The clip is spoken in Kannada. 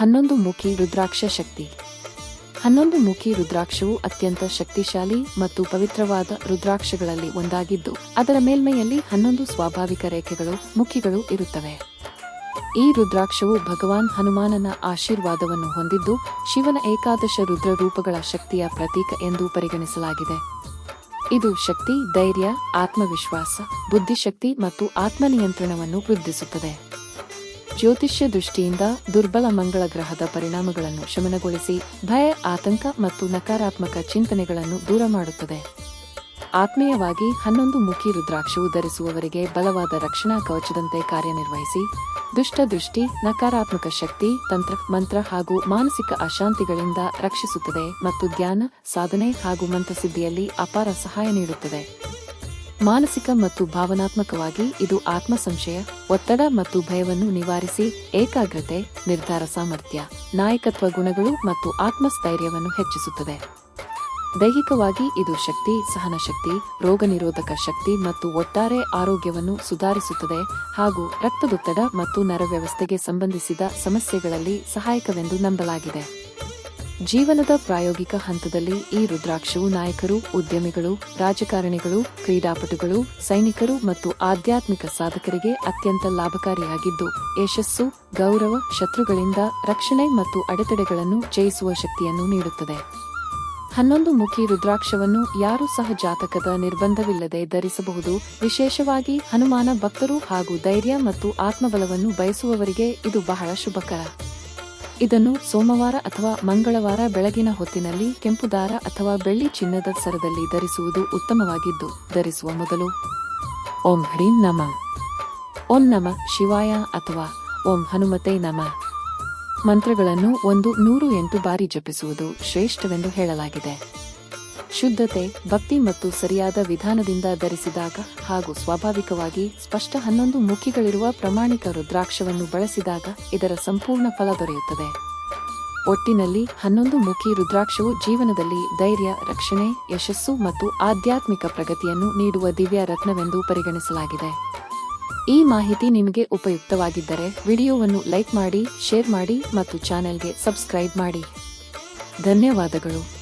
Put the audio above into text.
ಹನ್ನೊಂದು ಮುಖಿ ರುದ್ರಾಕ್ಷ ಶಕ್ತಿ. ಹನ್ನೊಂದು ಮುಖಿ ರುದ್ರಾಕ್ಷವು ಅತ್ಯಂತ ಶಕ್ತಿಶಾಲಿ ಮತ್ತು ಪವಿತ್ರವಾದ ರುದ್ರಾಕ್ಷಗಳಲ್ಲಿ ಒಂದಾಗಿದ್ದು, ಅದರ ಮೇಲ್ಮೈಯಲ್ಲಿ ಹನ್ನೊಂದು ಸ್ವಾಭಾವಿಕ ರೇಖೆಗಳು, ಮುಖಿಗಳು ಇರುತ್ತವೆ. ಈ ರುದ್ರಾಕ್ಷವು ಭಗವಾನ್ ಹನುಮಾನನ ಆಶೀರ್ವಾದವನ್ನು ಹೊಂದಿದ್ದು, ಶಿವನ ಏಕಾದಶ ರುದ್ರ ರೂಪಗಳ ಶಕ್ತಿಯ ಪ್ರತೀಕ ಎಂದು ಪರಿಗಣಿಸಲಾಗಿದೆ. ಇದು ಶಕ್ತಿ, ಧೈರ್ಯ, ಆತ್ಮವಿಶ್ವಾಸ, ಬುದ್ಧಿಶಕ್ತಿ ಮತ್ತು ಆತ್ಮನಿಯಂತ್ರಣವನ್ನು ವೃದ್ಧಿಸುತ್ತದೆ. ಜ್ಯೋತಿಷ್ಯ ದೃಷ್ಟಿಯಿಂದ ದುರ್ಬಲ ಮಂಗಳ ಗ್ರಹದ ಪರಿಣಾಮಗಳನ್ನು ಶಮನಗೊಳಿಸಿ ಭಯ, ಆತಂಕ ಮತ್ತು ನಕಾರಾತ್ಮಕ ಚಿಂತನೆಗಳನ್ನು ದೂರ ಮಾಡುತ್ತದೆ. ಆತ್ಮೀಯವಾಗಿ ಹನ್ನೊಂದು ಮುಖಿ ರುದ್ರಾಕ್ಷವು ಧರಿಸುವವರಿಗೆ ಬಲವಾದ ರಕ್ಷಣಾ ಕವಚದಂತೆ ಕಾರ್ಯನಿರ್ವಹಿಸಿ, ದುಷ್ಟ ದೃಷ್ಟಿ, ನಕಾರಾತ್ಮಕ ಶಕ್ತಿ, ತಂತ್ರ, ಮಂತ್ರ ಹಾಗೂ ಮಾನಸಿಕ ಅಶಾಂತಿಗಳಿಂದ ರಕ್ಷಿಸುತ್ತದೆ ಮತ್ತು ಧ್ಯಾನ, ಸಾಧನೆ ಹಾಗೂ ಮಂತ್ರಸಿದ್ಧಿಯಲ್ಲಿ ಅಪಾರ ಸಹಾಯ ನೀಡುತ್ತದೆ. ಮಾನಸಿಕ ಮತ್ತು ಭಾವನಾತ್ಮಕವಾಗಿ ಇದು ಆತ್ಮ ಸಂಶಯ ಒತ್ತಡ ಮತ್ತು ಭಯವನ್ನು ನಿವಾರಿಸಿ ಏಕಾಗ್ರತೆ, ನಿರ್ಧಾರ ಸಾಮರ್ಥ್ಯ, ನಾಯಕತ್ವ ಗುಣಗಳು ಮತ್ತು ಆತ್ಮಸ್ಥೈರ್ಯವನ್ನು ಹೆಚ್ಚಿಸುತ್ತದೆ. ದೈಹಿಕವಾಗಿ ಇದು ಶಕ್ತಿ, ಸಹನಶಕ್ತಿ ರೋಗ ನಿರೋಧಕ ಶಕ್ತಿ ಮತ್ತು ಒಟ್ಟಾರೆ ಆರೋಗ್ಯವನ್ನು ಸುಧಾರಿಸುತ್ತದೆ ಹಾಗೂ ರಕ್ತದೊತ್ತಡ ಮತ್ತು ನರವ್ಯವಸ್ಥೆಗೆ ಸಂಬಂಧಿಸಿದ ಸಮಸ್ಯೆಗಳಲ್ಲಿ ಸಹಾಯಕವೆಂದು ನಂಬಲಾಗಿದೆ. ಜೀವನದ ಪ್ರಾಯೋಗಿಕ ಹಂತದಲ್ಲಿ ಈ ರುದ್ರಾಕ್ಷವು ನಾಯಕರು, ಉದ್ಯಮಿಗಳು, ರಾಜಕಾರಣಿಗಳು, ಕ್ರೀಡಾಪಟುಗಳು, ಸೈನಿಕರು ಮತ್ತು ಆಧ್ಯಾತ್ಮಿಕ ಸಾಧಕರಿಗೆ ಅತ್ಯಂತ ಲಾಭಕಾರಿಯಾಗಿದ್ದು, ಯಶಸ್ಸು, ಗೌರವ, ಶತ್ರುಗಳಿಂದ ರಕ್ಷಣೆ ಮತ್ತು ಅಡೆತಡೆಗಳನ್ನು ಜಯಿಸುವ ಶಕ್ತಿಯನ್ನು ನೀಡುತ್ತದೆ. ಹನ್ನೊಂದು ಮುಖಿ ರುದ್ರಾಕ್ಷವನ್ನು ಯಾರೂ ಸಹ ಜಾತಕದ ನಿರ್ಬಂಧವಿಲ್ಲದೆ ಧರಿಸಬಹುದು. ವಿಶೇಷವಾಗಿ ಹನುಮಾನ ಭಕ್ತರು ಹಾಗೂ ಧೈರ್ಯ ಮತ್ತು ಆತ್ಮಬಲವನ್ನು ಬಯಸುವವರಿಗೆ ಇದು ಬಹಳ ಶುಭಕರ. ಇದನ್ನು ಸೋಮವಾರ ಅಥವಾ ಮಂಗಳವಾರ ಬೆಳಗಿನ ಹೊತ್ತಿನಲ್ಲಿ ಕೆಂಪು ದಾರ ಅಥವಾ ಬೆಳ್ಳಿ ಚಿನ್ನದ ಸರದಲ್ಲಿ ಧರಿಸುವುದು ಉತ್ತಮವಾಗಿದ್ದು, ಧರಿಸುವ ಮೊದಲು ಓಂ ಹ್ರೀಂ ನಮ. ಓಂ ನಮ ಶಿವಾಯ ಅಥವಾ ಓಂ ಹನುಮತೆ ನಮ. ಮಂತ್ರಗಳನ್ನು ಒಂದು ನೂರು ಎಂಟು ಬಾರಿ ಜಪಿಸುವುದು ಶ್ರೇಷ್ಠವೆಂದು ಹೇಳಲಾಗಿದೆ. ಶುದ್ಧತೆ, ಭಕ್ತಿ ಮತ್ತು ಸರಿಯಾದ ವಿಧಾನದಿಂದ ಧರಿಸಿದಾಗ ಹಾಗೂ ಸ್ವಾಭಾವಿಕವಾಗಿ ಸ್ಪಷ್ಟ ಹನ್ನೊಂದು ಮುಖಿಗಳಿರುವ ಪ್ರಮಾಣಿಕ ರುದ್ರಾಕ್ಷವನ್ನು ಬಳಸಿದಾಗ ಇದರ ಸಂಪೂರ್ಣ ಫಲ ದೊರೆಯುತ್ತದೆ. ಒಟ್ಟಿನಲ್ಲಿ ಹನ್ನೊಂದು ಮುಖಿ ರುದ್ರಾಕ್ಷವು ಜೀವನದಲ್ಲಿ ಧೈರ್ಯ, ರಕ್ಷಣೆ, ಯಶಸ್ಸು ಮತ್ತು ಆಧ್ಯಾತ್ಮಿಕ ಪ್ರಗತಿಯನ್ನು ನೀಡುವ ದಿವ್ಯ ರತ್ನವೆಂದು ಪರಿಗಣಿಸಲಾಗಿದೆ. ಈ ಮಾಹಿತಿ ನಿಮಗೆ ಉಪಯುಕ್ತವಾಗಿದ್ದರೆ ವಿಡಿಯೋವನ್ನು ಲೈಕ್ ಮಾಡಿ, ಶೇರ್ ಮಾಡಿ ಮತ್ತು ಚಾನೆಲ್ಗೆ ಸಬ್ಸ್ಕ್ರೈಬ್ ಮಾಡಿ. ಧನ್ಯವಾದಗಳು.